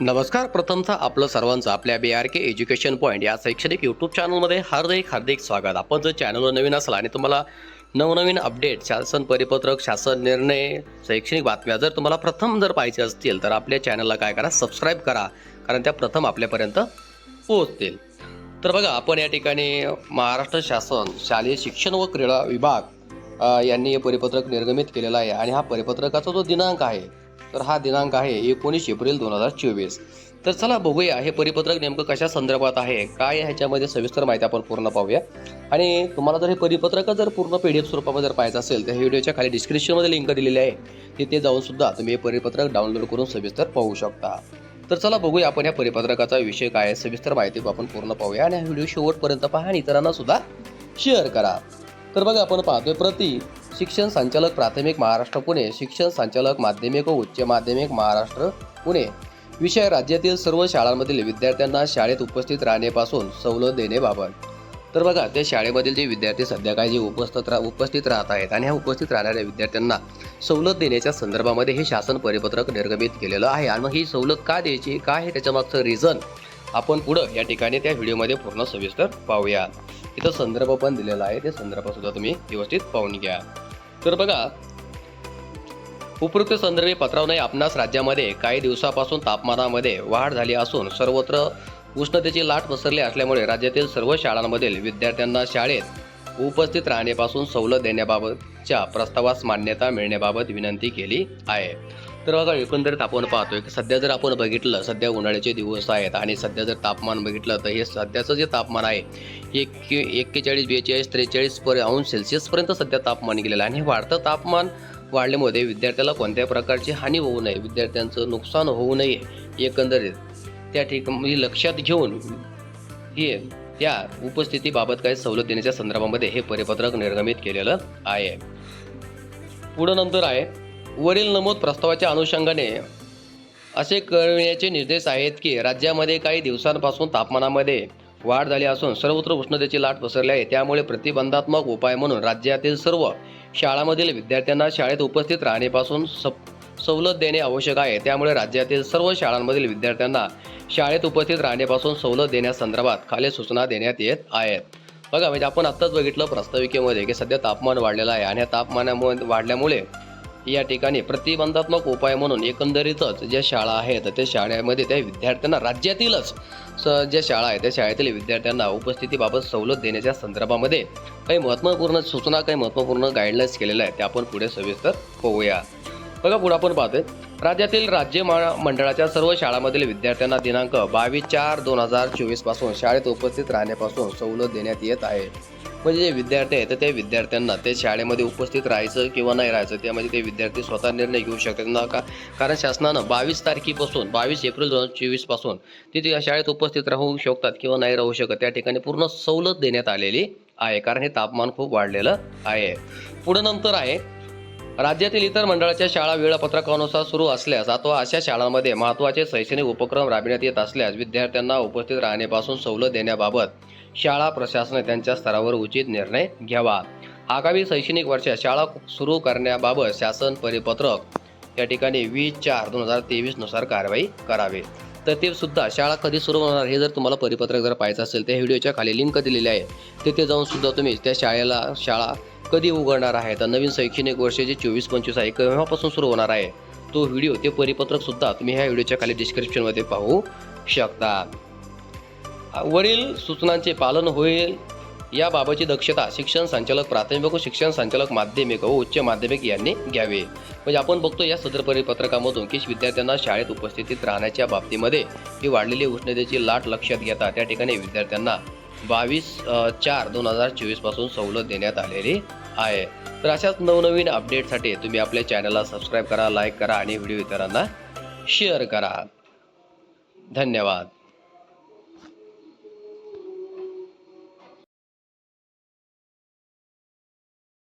नमस्कार प्रथमतः आपलं सर्वांचं आपल्या B R K education point या शैक्षणिक यूट्यूब चॅनलमध्ये हार्दिक हार्दिक स्वागत. आपण जर चॅनलवर नवीन असाल आणि तुम्हाला नवनवीन अपडेट शासन परिपत्रक शासन निर्णय शैक्षणिक बातम्या जर तुम्हाला प्रथम जर पाहिजे असतील तर आपल्या चॅनलला काय करा सबस्क्राईब करा. कारण त्या प्रथम आपल्यापर्यंत पोहोचतील. तर बघा आपण या ठिकाणी महाराष्ट्र शासन शालेय शिक्षण व क्रीडा विभाग यांनी हे परिपत्रक निर्गमित केलेलं आहे. आणि हा परिपत्रकाचा जो दिनांक आहे तर हा दिनांक आहे एकोणीस एप्रिल दोन हजार चोवीस. तर चला बघूया हे परिपत्रक नेमकं कशा संदर्भात आहे काय ह्याच्यामध्ये सविस्तर माहिती आपण पूर्ण पाहूया. आणि तुम्हाला जर हे परिपत्रक जर पूर्ण पी डी एफ स्वरूपामध्ये जर पाहायचं असेल तर व्हिडिओच्या खाली डिस्क्रिप्शनमध्ये लिंक दिलेली आहे. तिथे जाऊन सुद्धा तुम्ही हे परिपत्रक डाउनलोड करून सविस्तर पाहू शकता. तर चला बघूया आपण या परिपत्रकाचा विषय काय आहे सविस्तर माहिती आपण पूर्ण पाहूया आणि हा व्हिडिओ शेवटपर्यंत पहा आणि इतरांना सुद्धा शेअर करा. तर बघा आपण पाहतोय प्रति शिक्षण संचालक प्राथमिक महाराष्ट्र पुणे. शिक्षण संचालक माध्यमिक व उच्च माध्यमिक महाराष्ट्र पुणे. विषय राज्यातील सर्व शाळांमधील विद्यार्थ्यांना शाळेत उपस्थित राहण्यापासून सवलत देण्याबाबत तर बघा त्या शाळेमधील जे विद्यार्थी सध्या काय जे उपस्थित रा उपस्थित राहत आहेत आणि ह्या उपस्थित राहणाऱ्या विद्यार्थ्यांना सवलत देण्याच्या संदर्भामध्ये हे शासन परिपत्रक निर्गमित केलेलं आहे. आणि मग ही सवलत का द्यायची काय आहे त्याच्यामागचं रिझन आपण पुढं या ठिकाणी त्या व्हिडिओमध्ये पूर्ण सविस्तर पाहूया. इथं संदर्भ पण दिलेला आहे. ते संदर्भसुद्धा तुम्ही व्यवस्थित पाहून घ्या. तर बघा उपयुक्त संदर्भी पत्रावने आपणास राज्यामध्ये काही दिवसापासून तापमानामध्ये वाढ झाली असून सर्वत्र उष्णतेची लाट पसरली असल्यामुळे राज्यातील सर्व शाळांमधील विद्यार्थ्यांना शाळेत उपस्थित राहण्यापासून सवलत देण्याबाबतच्या प्रस्तावास मान्यता मिळण्याबाबत विनंती केली आहे. तर बघा एकंदरीत आपण पाहतोय की सध्या जर आपण बघितलं सध्या उन्हाळ्याचे दिवस आहेत आणि सध्या जर तापमान बघितलं तर हे सध्याचं जे तापमान आहे एक एक्केचाळीस बेचाळीस त्रेचाळीस पर अंश सेल्सिअसपर्यंत सध्या तापमान गेलेलं आहे. आणि हे वाढतं तापमान वाढल्यामुळे विद्यार्थ्याला कोणत्या प्रकारची हानी होऊ नये विद्यार्थ्यांचं नुकसान होऊ नये एकंदरीत त्या ठिकाणी म्हणजे लक्षात घेऊन हे त्या उपस्थितीबाबत काही सवलत देण्याच्या संदर्भामध्ये हे परिपत्रक निर्गमित केलेलं आहे. पुढं नंतर आहे वरील नमूद प्रस्तावाच्या अनुषंगाने असे कळविण्याचे निर्देश आहेत की राज्यामध्ये काही दिवसांपासून तापमानामध्ये वाढ झाली असून सर्वत्र उष्णतेची लाट पसरली आहे. त्यामुळे प्रतिबंधात्मक उपाय म्हणून राज्यातील सर्व शाळांमधील विद्यार्थ्यांना शाळेत उपस्थित राहण्यापासून सप सवलत देणे आवश्यक आहे. त्यामुळे राज्यातील सर्व शाळांमधील विद्यार्थ्यांना शाळेत उपस्थित राहण्यापासून सवलत देण्यासंदर्भात खाली सूचना देण्यात येत आहेत. बघा म्हणजे आपण आत्ताच बघितलं प्रास्ताविकेमध्ये की सध्या तापमान वाढलेलं आहे आणि या तापमानामुळे वाढल्यामुळे या ठिकाणी प्रतिबंधात्मक उपाय म्हणून एकंदरीतच ज्या शाळा आहेत त्या शाळेमध्ये त्या विद्यार्थ्यांना राज्यातीलच स ज्या शाळा आहेत त्या शाळेतील विद्यार्थ्यांना उपस्थितीबाबत सवलत देण्याच्या संदर्भामध्ये काही महत्त्वपूर्ण सूचना काही महत्त्वपूर्ण गाईडलाईन्स केलेल्या आहेत त्या आपण पुढे सविस्तर पाहूया बघा पुढे आपण पाहतोय. राज्यातील राज्य मंडळाच्या सर्व शाळांमधील विद्यार्थ्यांना दिनांक बावीस चार दोन हजार चोवीसपासून शाळेत उपस्थित राहण्यापासून सवलत देण्यात येत आहे. म्हणजे जे विद्यार्थी आहेत तर त्या विद्यार्थ्यांना ते शाळेमध्ये उपस्थित राहायचं किंवा नाही राहायचं त्यामध्ये ते विद्यार्थी स्वतः निर्णय घेऊ शकतात. ना का? कारण शासनानं बावीस तारखेपासून बावीस एप्रिल दोन हजार चोवीसपासून ते या शाळेत उपस्थित राहू शकतात किंवा नाही राहू शकत. त्या ठिकाणी पूर्ण सवलत देण्यात आलेली आहे कारण हे तापमान खूप वाढलेलं आहे. पुढं नंतर आहे राज्यातील इतर मंडळाच्या शाळा वेळापत्रकानुसार सुरू असल्यास अथवा अशा शाळांमध्ये महत्त्वाचे शैक्षणिक उपक्रम राबविण्यात येत असल्यास विद्यार्थ्यांना उपस्थित राहण्यापासून सवलत देण्याबाबत शाळा प्रशासनाने त्यांच्या स्तरावर उचित निर्णय घ्यावा. आगामी शैक्षणिक वर्षात शाळा सुरू करण्याबाबत शासन परिपत्रक. या ठिकाणी वीस चार दोन हजार तेवीसनुसार कारवाई करावी. तर ते सुद्धा शाळा कधी सुरू होणार हे जर तुम्हाला परिपत्रक जर पाहायचं असेल त्या व्हिडिओच्या खाली लिंक दिलेली आहे. तिथे जाऊन सुद्धा तुम्ही त्या शाळेला शाळा कधी उघडणार आहे? तर नवीन शैक्षणिक वर्ष जे चोवीस पंचवीस आहे केव्हापासून सुरू होणार आहे? तो व्हिडिओ ते परिपत्रक सुद्धा तुम्ही ह्या व्हिडिओच्या खाली डिस्क्रिप्शनमध्ये पाहू शकता. वरील सूचनांचे पालन होईल याबाबतची दक्षता शिक्षण संचालक प्राथमिक व शिक्षण संचालक माध्यमिक व उच्च माध्यमिक यांनी घ्यावे. म्हणजे आपण बघतो या सदर परिपत्रकामधून की विद्यार्थ्यांना शाळेत उपस्थितीत राहण्याच्या बाबतीमध्ये ही वाढलेली उष्णतेची लाट लक्षात घेता त्या ठिकाणी विद्यार्थ्यांना बावीस चार दोन हजार चोवीसपासून सवलत देण्यात आलेली आहे. तर अशाच नवनवीन अपडेटसाठी तुम्ही आपल्या चॅनलला सबस्क्राईब करा लाईक करा आणि व्हिडिओ इतरांना शेअर करा. धन्यवाद.